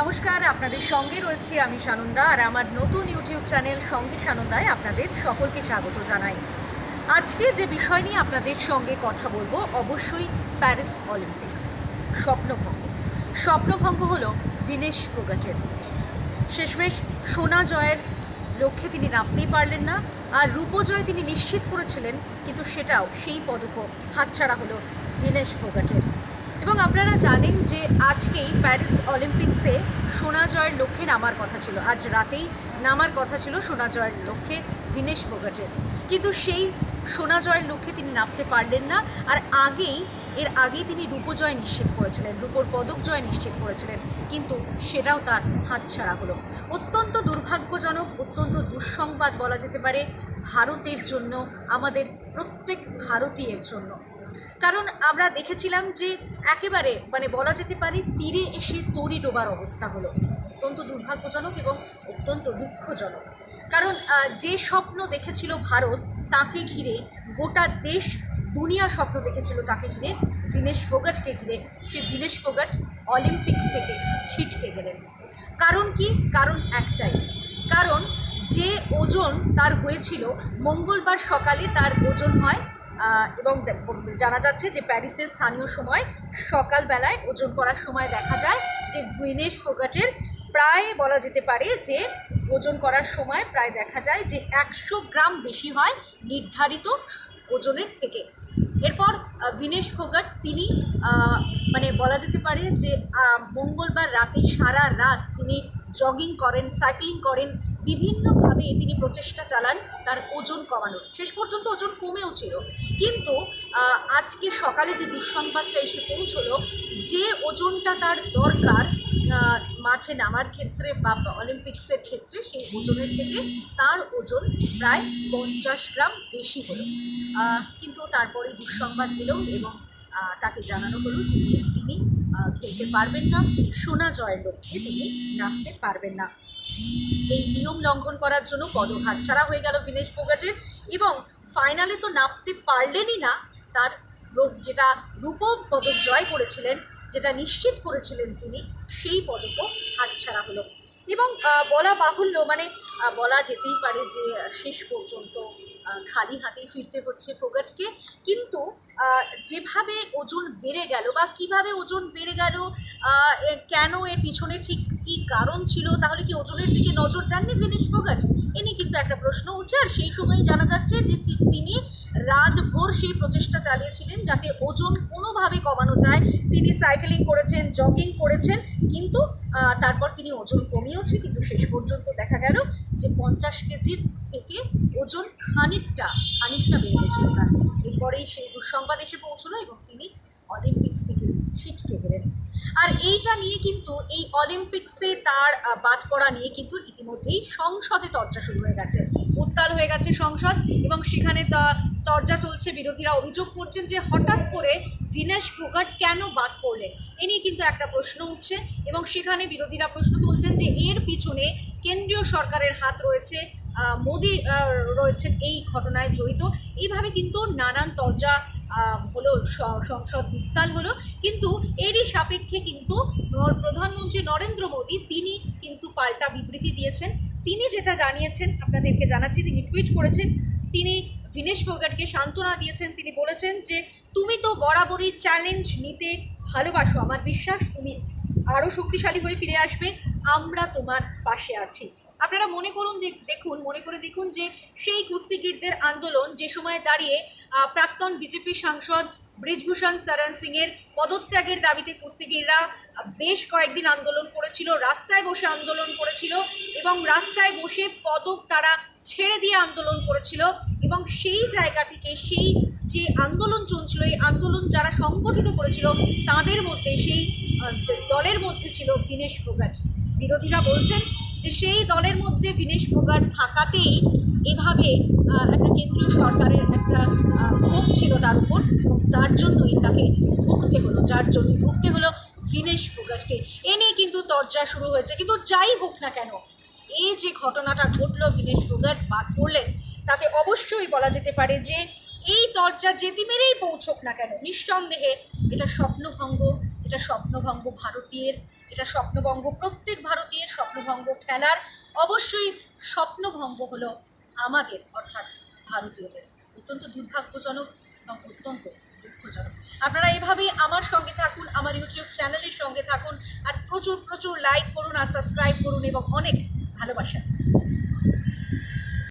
নমস্কার, আপনাদের সঙ্গে রয়েছি আমি সানন্দা আর আমার নতুন ইউটিউব চ্যানেল সঙ্গে সানন্দায় আপনাদের সকলকে স্বাগত জানাই। আজকে যে বিষয় নিয়ে আপনাদের সঙ্গে কথা বলব, অবশ্যই প্যারিস অলিম্পিক্স, স্বপ্নভঙ্গ। স্বপ্নভঙ্গ হলো ভিনেশ ফোগাটের। শেষমেশ সোনা জয়ের লক্ষ্যে তিনি নামতেই পারলেন না আর রূপজয় তিনি নিশ্চিত করেছিলেন, কিন্তু সেটাও সেই পদকও হাতছাড়া হলো ভিনেশ ফোগাটের। এবং আপনারা জানেন যে আজকেই প্যারিস অলিম্পিক্সে সোনা জয়ের লক্ষ্যে নামার কথা ছিল। আজ রাতেই নামার কথা ছিল সোনা জয়ের লক্ষ্যে ভিনেশ ফোগাটের। কিন্তু সেই সোনা জয়ের লক্ষ্যে তিনি নামতে পারলেন না আর আগেই, এর আগেই তিনি রূপজয় নিশ্চিত করেছিলেন, রূপোর পদক জয় নিশ্চিত করেছিলেন। কিন্তু সেটাও তার হাতছাড়া হলো। অত্যন্ত দুর্ভাগ্যজনক, অত্যন্ত দুঃসংবাদ বলা যেতে পারে, ভারতের জন্য, আমাদের প্রত্যেক ভারতীয়ের জন্য। কারণ আমরা দেখেছিলাম যে একেবারে মানে বলা যেতে পারে, তীরে এসে তরি ডোবার অবস্থা হলো। অত্যন্ত দুর্ভাগ্যজনক এবং অত্যন্ত দুঃখজনক। কারণ যে স্বপ্ন দেখেছিল ভারত, তাকে ঘিরে গোটা দেশ, দুনিয়া স্বপ্ন দেখেছিল তাকে ঘিরে। ভিনেশ ফোগাটকে ঘিরে, সে ভিনেশ ফোগাট অলিম্পিক্স থেকে ছিটকে গেলেন। কারণ কি? কারণ একটাই। কারণ, যে ওজন তার হয়েছিল, মঙ্গলবার সকালে তার ওজন হয় এবং জানা যাচ্ছে যে প্যারিসের স্থানীয় সময় সকালবেলায় ওজন করার সময় দেখা যায় যে ভিনেশ ফোগাটের প্রায় বলা যেতে পারে যে ওজন করার সময় প্রায় দেখা যায় যে একশো গ্রাম বেশি হয় নির্ধারিত ওজনের থেকে। এরপর ভিনেশ ফোগাট তিনি মানে বলা যেতে পারে যে মঙ্গলবার রাতে সারা রাত তিনি জগিং করেন সাইক্লিং করেন, বিভিন্নভাবে তিনি প্রচেষ্টা চালান তার ওজন কমানোর। শেষ পর্যন্ত ওজন কমেও ছিল। কিন্তু আজকে সকালে যে দুঃসংবাদটা এসে পৌঁছলো, যে ওজনটা তার দরকার মাঠে নামার ক্ষেত্রে বা অলিম্পিক্সের ক্ষেত্রে, সেই ওজনের থেকে তার ওজন প্রায় পঞ্চাশ গ্রাম বেশি হলো। কিন্তু তারপরে দুঃসংবাদ দিল এবং তাকে জানানো হলো যে তিনি খেলতে পারবেন না। সোনা জয়ের লক্ষ্যে তিনি নামতে পারবেন না। এই নিয়ম লঙ্ঘন করার জন্য পদক হাতছাড়া হয়ে গেল ভিনেশ ফোগাটের এবং ফাইনালে তো নামতে পারলেনই না। তার যেটা রূপ পদক জয় করেছিলেন, যেটা নিশ্চিত করেছিলেন তিনি, সেই পদকও হাতছাড়া হলো। এবং বলা বাহুল্য মানে বলা যেতেই পারে যে শেষ পর্যন্ত খালি হাতেই ফিরতে হচ্ছে ফোগাটকে। কিন্তু যেভাবে ওজন বেড়ে গেল বা কীভাবে ওজন বেড়ে গেল কেন এর পিছনে ঠিক কি কারণ ছিল, তাহলে কি ওজনের দিকে নজর দেননি ভিনেশ ফোগাট এ নিয়ে কিন্তু একটা প্রশ্ন উঠছে, আর সেই সময় জানা যাচ্ছে যে তিনি রাতভর সেই প্রচেষ্টা চালিয়েছিলেন যাতে ওজন কোনোভাবে কমানো যায়। তিনি সাইকেলিং করেছেন, জগিং করেছেন, কিন্তু তারপর তিনি ওজন কমিয়েওছে, কিন্তু শেষ পর্যন্ত দেখা গেল যে পঞ্চাশ কেজির থেকে ওজন খানিকটা খানিকটা বেড়ে গেছিল তার। এরপরেই সেই দুঃসংবাদ এসে পৌঁছলো এবং তিনি অলিম্পিক্স থেকে ছিটকে গেলেন। আর এইটা নিয়ে কিন্তু, এই অলিম্পিক্সে তার বাদ পড়া নিয়ে কিন্তু ইতিমধ্যেই সংসদে তর্জা শুরু হয়ে গেছে। উত্তাল হয়ে গেছে সংসদ এবং সেখানে তর্জা চলছে, বিরোধীরা অভিযোগ করছেন যে হঠাৎ করে ভিনেশ ফোগাট কেন বাদ পড়লেন? এ নিয়ে কিন্তু একটা প্রশ্ন উঠছে এবং সেখানে বিরোধীরা প্রশ্ন তুলছেন যে এর পিছনে কেন্দ্রীয় সরকারের হাত রয়েছে মোদি রয়েছেন এই ঘটনায় জড়িত। এইভাবে কিন্তু নানান তর্জা হলো সংসদ উত্তাল হলো। কিন্তু এরই সাপেক্ষে কিন্তু প্রধানমন্ত্রী নরেন্দ্র মোদী তিনি কিন্তু পাল্টা বিবৃতি দিয়েছেন। তিনি যেটা জানিয়েছেন, আপনাদেরকে জানাচ্ছি, তিনি টুইট করেছেন। তিনি ভিনেশ ফোগাটকে সান্ত্বনা দিয়েছেন। তিনি বলেছেন যে, তুমি তো বরাবরই চ্যালেঞ্জ নিতে ভালোবাসো, আমার বিশ্বাস, তুমি আরও শক্তিশালী হয়ে ফিরে আসবে। আমরা তোমার পাশে আছি। আপনারা মনে করুন, দেখ- দেখুন, মনে করে দেখুন যে সেই কুস্তিগিরদের আন্দোলন যে সময় দাঁড়িয়ে প্রাক্তন বিজেপি সাংসদ ব্রিজভূষণ শরণ সিংয়ের পদত্যাগের দাবিতে কুস্তিগিররা বেশ কয়েকদিন আন্দোলন করেছিল, রাস্তায় বসে আন্দোলন করেছিল এবং রাস্তায় বসে পদক তারা ছেড়ে দিয়ে আন্দোলন করেছিল এবং সেই জায়গা থেকে সেই যে আন্দোলন চলছিল, এই আন্দোলন যারা সংগঠিত করেছিল, তাদের মধ্যে সেই দলের মধ্যে ছিল ভিনেশ ফোগাট। বিরোধীরা বলছেন যে সেই দলের মধ্যে ভিনেশ ফোগাট থাকাতেই এভাবে একটা কেন্দ্রীয় সরকারের একটা ক্ষোভ ছিল তার উপর তার জন্যই তাকে ভুগতে হলো, যার জন্য ভুগতে হলো ভিনেশ ফোগাটকে। এ নিয়ে কিন্তু তর্জা শুরু হয়েছে। কিন্তু যাই হোক না কেন এই যে ঘটনাটা ঘটলো ভিনেশ ফোগাট বাদ পড়লেন তাতে অবশ্যই বলা যেতে পারে যে এই দরজা যেতে মেরেই পৌঁছক না কেন, নিঃসন্দেহে এটা স্বপ্নভঙ্গ এটা স্বপ্নভঙ্গ ভারতীয়ের, এটা স্বপ্নভঙ্গ প্রত্যেক ভারতীয়ের স্বপ্নভঙ্গ খেলার, অবশ্যই স্বপ্নভঙ্গ হলো আমাদের, অর্থাৎ ভারতীয়দের। অত্যন্ত দুর্ভাগ্যজনক এবং অত্যন্ত দুঃখজনক। আপনারা এভাবেই আমার সঙ্গে থাকুন, আমার ইউটিউব চ্যানেলের সঙ্গে থাকুন, আর প্রচুর প্রচুর লাইক করুন আর সাবস্ক্রাইব করুন এবং অনেক ভালোবাসা।